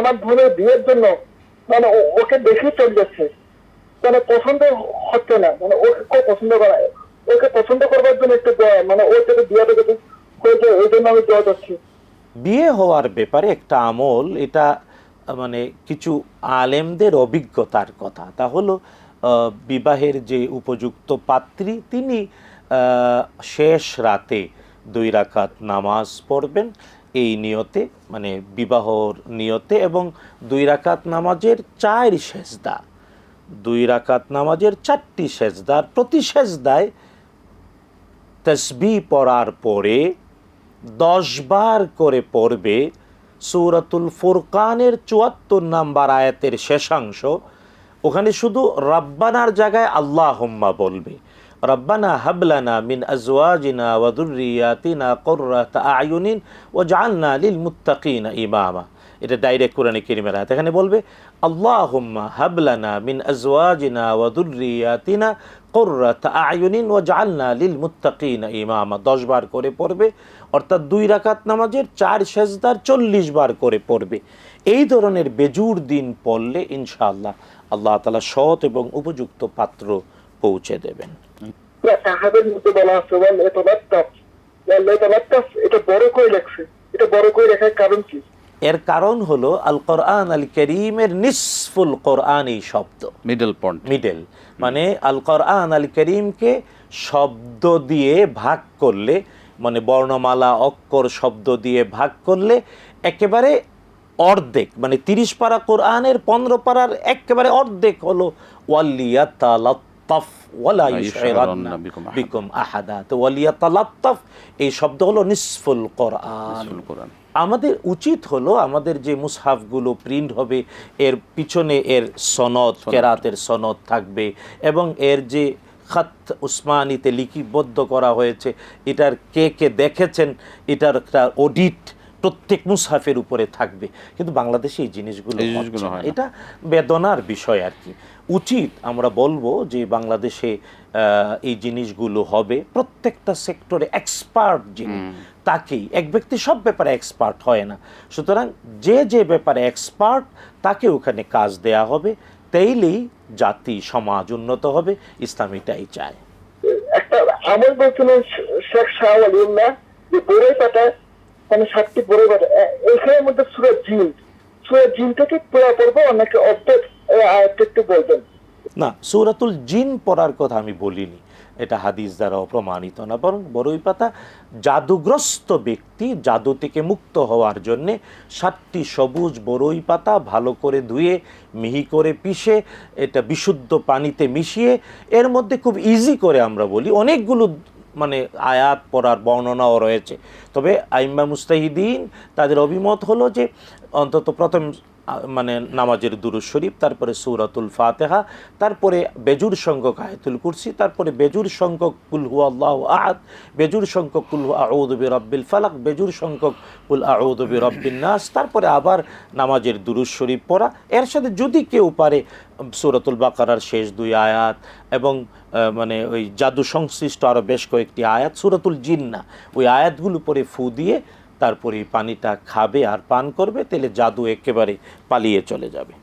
আমার বোনের বিয়ের জন্য মানে ওকে দেখে চলে যাচ্ছে। মানে পছন্দ হচ্ছে না। মানে ওকে পছন্দ করে ওকে পছন্দ করবার জন্য একটু মানে ও যাতে বিয়েটা যাতে হয়ে যায় এই জন্য আমি দোয়া চাচ্ছি বিয়ে হওয়ার ব্যাপারে একটা আমল, এটা মানে কিছু আলেমদের অভিজ্ঞতার কথা। তা হলো বিবাহের যে উপযুক্ত পাত্রী, তিনি শেষ রাতে দুই রাকাত নামাজ পড়বেন এই নিয়তে মানে বিবাহর নিয়তে এবং দুই রাকাত নামাজের চার সেজদা। দুই রাকাত নামাজের চারটি সেজদার প্রতি সেজদায় তসবি পড়ার পরে দশ বার করে পড়বে সূরাতুল ফুরকানের চুয়াত্তর নাম্বার আয়াতের শেষাংশ। ওখানে শুধু রব্বানার জায়গায় আল্লাহ হুম্মা বলবে। রব্বানা হাবলানা মিন আজওয়াজিনা ওয়া যুররিয়াতিনা কুররাতা আয়ুনিন ওয়াজআলনা লিল মুত্তাকিনা ইমামা। এটা ডাইরেক্ট কোরআনে কেরিমের আয়াত। এখানে বলবে, আল্লাহুম্মা হাবলানা মিন আজওয়াজিনা ওয়া যুররিয়াতিনা কুররাতা আয়ুনিন ওয়াজআলনা লিল মুত্তাকিনা ইমামা। 10 বার করে পড়বে, অর্থাৎ দুই রাকাত নামাজের চার সেজদার চল্লিশ বার করে পড়বে। এই ধরনের বেজুর দিন পড়লে ইনশাআল্লাহ আল্লাহ তাআলা সৎ এবং উপযুক্ত পাত্র পৌঁছে দেবেন। সাহাবের মধ্যে বলা আছে ওয়াল এতালাত্তাফ ওয়াল এতালাত্তাফ এটা বড় করে লেখছে। এটা বড় করে লেখার কারণ কি? এর কারণ হলো আল কোরআন আল করিমের নিসফুল কোরআন এই শব্দ। মিডল পয়েন্ট মিডল মানে আল কোরআন আল করিমকে শব্দ দিয়ে ভাগ করলে মানে বর্ণমালা অক্ষর শব্দ দিয়ে ভাগ করলে একেবারে অর্ধেক মানে তিরিশ পারা কোরআনের পনেরো পারার একেবারে অর্ধেক হলো ওয়ালা বিকুম আহাদা। তো ওয়ালিয়াতালাত্তাফ এই শব্দ হলো নিসফুল কোরআন। কোরআন। আমাদের উচিত হলো আমাদের যে মুসহাফগুলো প্রিন্ট হবে এর পিছনে এর সনদ। কেরাতের সনদ থাকবে এবং এর যে খাত উসমানিতে লিপিবদ্ধ করা হয়েছে এটার কে কে দেখেছেন এটার একটা অডিট প্রত্যেক মুসহাফের উপরে থাকবে। কিন্তু বাংলাদেশে এই জিনিসগুলো। এটা বেদনার বিষয় আর কি। উচিত আমরা বলব যে বাংলাদেশে এই জিনিসগুলো হবে। প্রত্যেকটা সেক্টরে এক্সপার্ট যিনি তাকেই। এক ব্যক্তি সব ব্যাপারে এক্সপার্ট হয় না। সুতরাং যে যে ব্যাপারে এক্সপার্ট তাকে ওখানে কাজ দেয়া হবে। তাইলেই জাতি সমাজ উন্নত হবে। ইসলাম এটাই চায়। একটা আমল বলছিলেন শেখ শাহ আলিউল্লাহ যে পাতা মানে সাতটি পাতা এখানের মধ্যে সুরা জিন। সুরা জিন থেকে পুরা পড়ব নাকি অর্ধেক আয়াতটা একটু বলবেন। না, সূরাতুল জিন পড়ার কথা আমি বলিনি। এটা হাদিস দ্বারা প্রমাণিত না, বরং বড়ই পাতা, জাদুগ্রস্ত ব্যক্তি জাদু থেকে মুক্ত হওয়ার জন্যে সাতটি সবুজ বড়ই পাতা ভালো করে ধুয়ে, মিহি করে পিষে, এটা বিশুদ্ধ পানিতে মিশিয়ে, এর মধ্যে খুব ইজি করে আমরা বলি। অনেকগুলো মানে আয়াত পড়ার বর্ণনাও রয়েছে। তবে আইম্মা মুস্তাহিদিন তাদের অভিমত হলো যে অন্তত প্রথম মানে নামাজের দুরুজ শরীফ, তারপরে সূরাতুল ফাতেহা, তারপরে বেজুর সংখ্যক আয়াতুল কুরসি, তারপরে বেজুর সংখ্যক কুল হু আল্লাহ আহাদ, বেজুর সংখ্যক কুল হু আউদ রব্বিল ফালাক, বেজুর সংখ্যক কুল আউদ বি রব্বিন নাস, তারপরে আবার নামাজের দুরুজ শরীফ পড়া। এর সাথে যদি কেউ পারে, সূরাতুল বাকারার শেষ দুই আয়াত এবং মানে ওই জাদু সংশ্লিষ্ট আরও বেশ কয়েকটি আয়াত, সূরাতুল জিন্না, ওই আয়াতগুলো পরে ফু দিয়ে তারপরে পানিটা খাবে আর পান করবে তাহলে জাদু একেবারে পালিয়ে চলে যাবে।